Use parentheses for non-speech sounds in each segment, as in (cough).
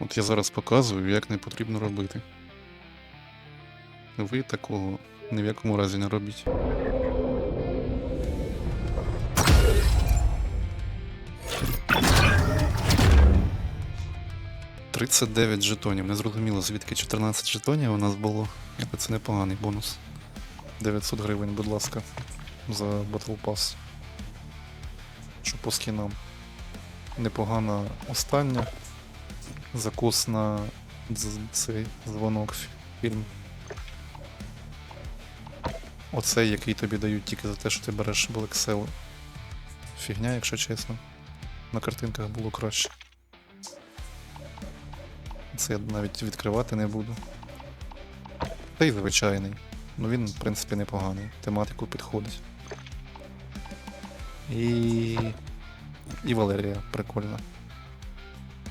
От я зараз показую, як не потрібно робити. Ви такого ні в якому разі не робіть. Тридцять дев'ять жетонів. Не зрозуміло, звідки 14 жетонів у нас було. Але це непоганий бонус. 900 гривень, будь ласка, за Battle Pass. Що по скінам. Непогана остання. Закус на цей дзвонок фільм. Оцей, який тобі дають тільки за те, що ти береш Black Cell. Фігня, якщо чесно. На картинках було краще. Це я навіть відкривати не буду. Та й звичайний. Ну він, в принципі, непоганий. Тематику підходить. І. І Валерія прикольна.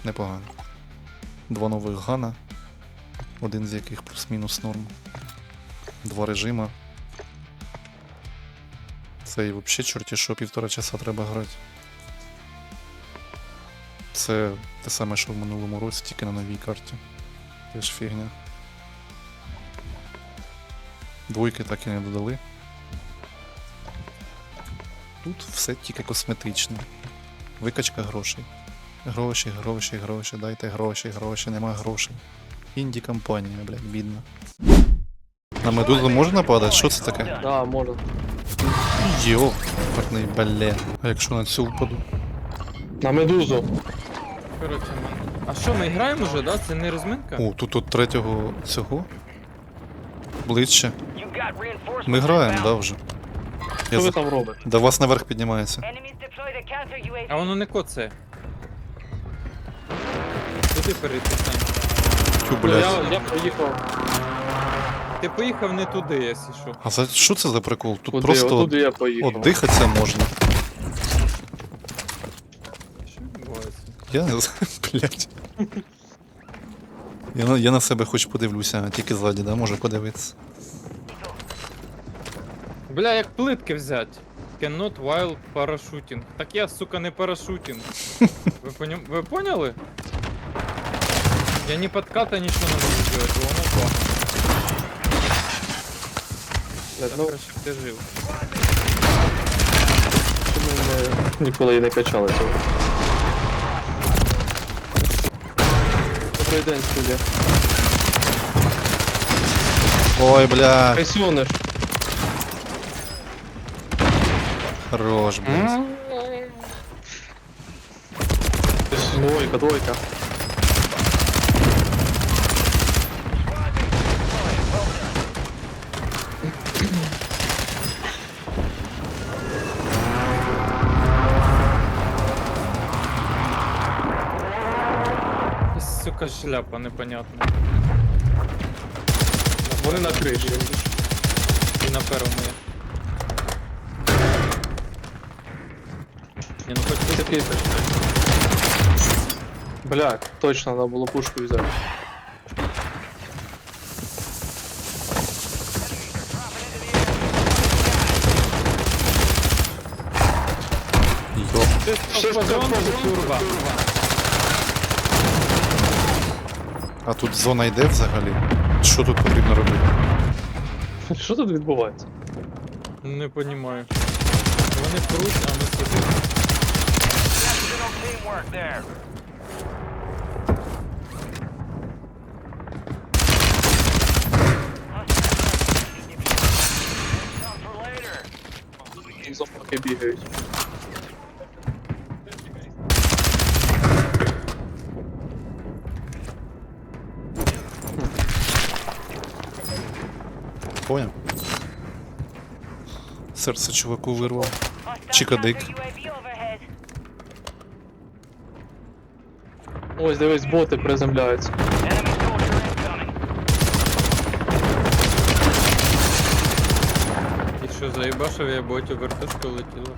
Непогано. Два нових гана, один з яких плюс-мінус норм. Два режима. Це і взагалі чорті що півтора часа треба грати. Це те саме, що в минулому році, тільки на новій карті. Теж фігня. Двойки так і не додали. Тут все тільки косметичне. Викачка грошей. Гроші, гроші, гроші, дайте гроші, гроші, нема грошей. Інді компанія, блядь, бідна. На медузу можна падати? Що це таке? Да, можна. Йо, парний бале. А якщо на цю впаду? На медузу. Коротше, ми... А що, ми граємо вже, да? Це не розминка? О, тут от третього цього. Ближче. Ми граємо, да, вже. Я Що ви за... там робите? До вас наверх піднімається. А воно не коце. Куди перейти сам? Тю, блядь. Я, я поїхав. Ти поїхав не туди, якщо що. А за що це за прикол? Тут Куди? просто Отуди я поїхав. от дихатися можна. Що відбувається? Я не знаю, (laughs) блядь. Я на, я на себе хоч подивлюся, а тільки ззаді, да, можу подивитися. Бля, як плитки взять. Cannot while parachuting. Так я, сука, не парашутінг. (laughs) Ви, понім... Ви поняли? Я ні подката нічого не можу зробити, бо воно погано. Блядь, Так Ну, краще б ти жив. ми не, ніколи і не качали цього. Добрий день, студія. Ой, бля, Пенсіонер. хорош, блядь. Двойка, двойка. Якась, шляпа непонятна. Вони на криші. І на першому є. Ні, ну хоч Ти такий. Бля, точно, треба було пушку взяти. Йоп. Ти стопозон, А тут зона йде взагалі? Що тут потрібно робити? (laughs) Що тут відбувається? Не понімаю. Вони пруть, а ми сидимо. Зомбаки бігають. Поняв? Серце чуваку вирвав. Чикадик. Ось дивись, боти приземляються. І що, заїбашив я ботю, вертушка летіла.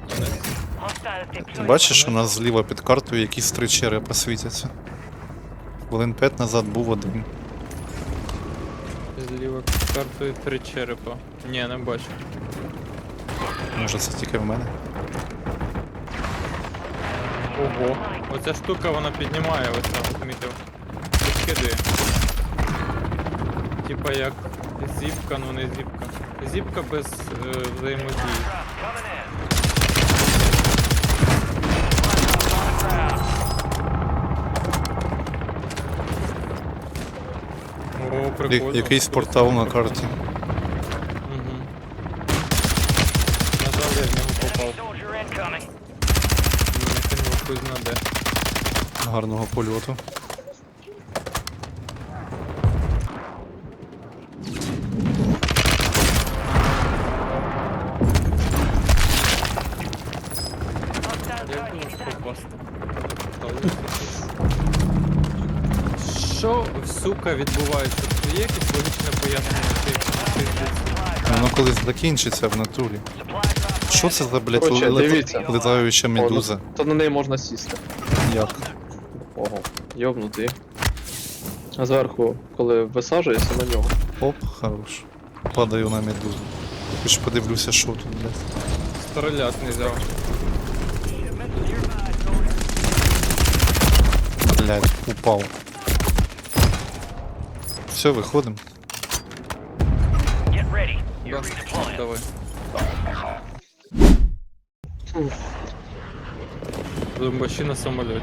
Бачиш, у нас зліва під картою якісь три черепа світяться. Хвилин 5 назад був один. Зліва картою три черепа. Ні, не бачу. Може це тільки в мене. Ого. Оця штука вона піднімає, ось там помітив. підкидує. Типа як зіпка, ну не зіпка. Зіпка без е, взаємодії. О, прикольно. Якийсь портал на карті. Угу. На жаль, я в нього попав. Soldier incoming. Мене кинуло хуй зна де. Гарного польоту. Сука, відбувається? Тут є якесь логічне пояснення цієї пиздець? Воно колись закінчиться в натурі. Що це за, блядь, Короче, лет- дивіться. летаюча О, медуза? ну, то на неї можна сісти. Як? Ого, йобнутий. А зверху, коли висаджуєшся на нього. Оп, хорош. Падаю на медузу. Хоч подивлюся, що тут, блядь. Стрелять не взяв. Блядь, упав. Все, виходимо. Get ready. You're Да, redeploying. давай. Зомбачі на самольоті.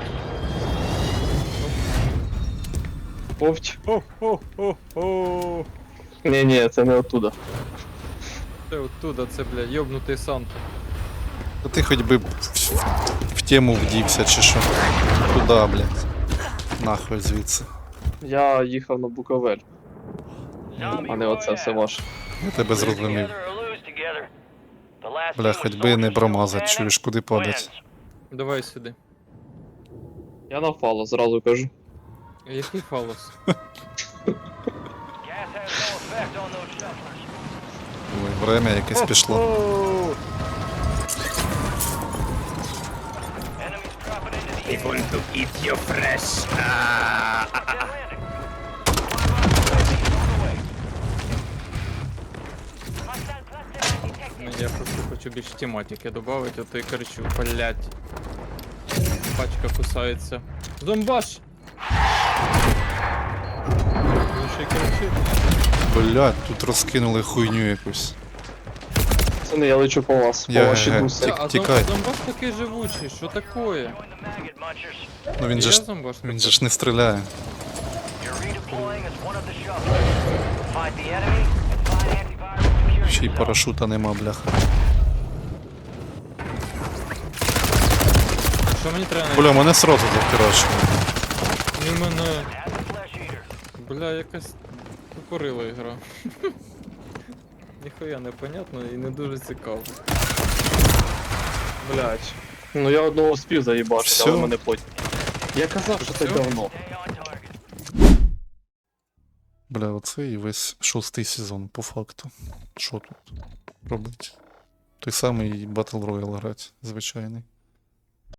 Повч. Хо-хо-хо-хо. Ні, ні, це не оттуда. Це оттуда, це, бля, йобнутий сант. Та ти хоч би в, в тему вдівся чи що. Куда, блядь? Нахуй звідси. Я їхав на Буковель, а не оце все ваше. Я тебе зрозумів. Бля, хоч би не промазать, чуєш, куди падать. Давай сюди. Я на фало, зразу кажу. Який фалос? Ой, время якесь пішло. Area. to eat your flesh. Ну, Я просто хочу більш тематики додати, а то і кричу, блять. Пачка кусається. Зомбаш! Кричить. Блядь, тут розкинули хуйню якусь. Пацани, я лечу по вас, по Я- вашій я- дусі. Тік- А зом- тікай. зомбаш такий живучий, що такое? Ну він же ж, він же ж не стріляє. Ще й парашута нема, бляха. Що мені треба Бля, мене сразу захерачили. Він мене. Бля, якась тупорила ігра. (laughs) Ніхуя непонятно і не дуже цікаво. Блять. Ну я одного спів заїбався, але мене потім. Я казав, що це давно. Бля, оце і весь шостий сезон, по факту. Що тут робить? Той самий Battle Royale грати, звичайний.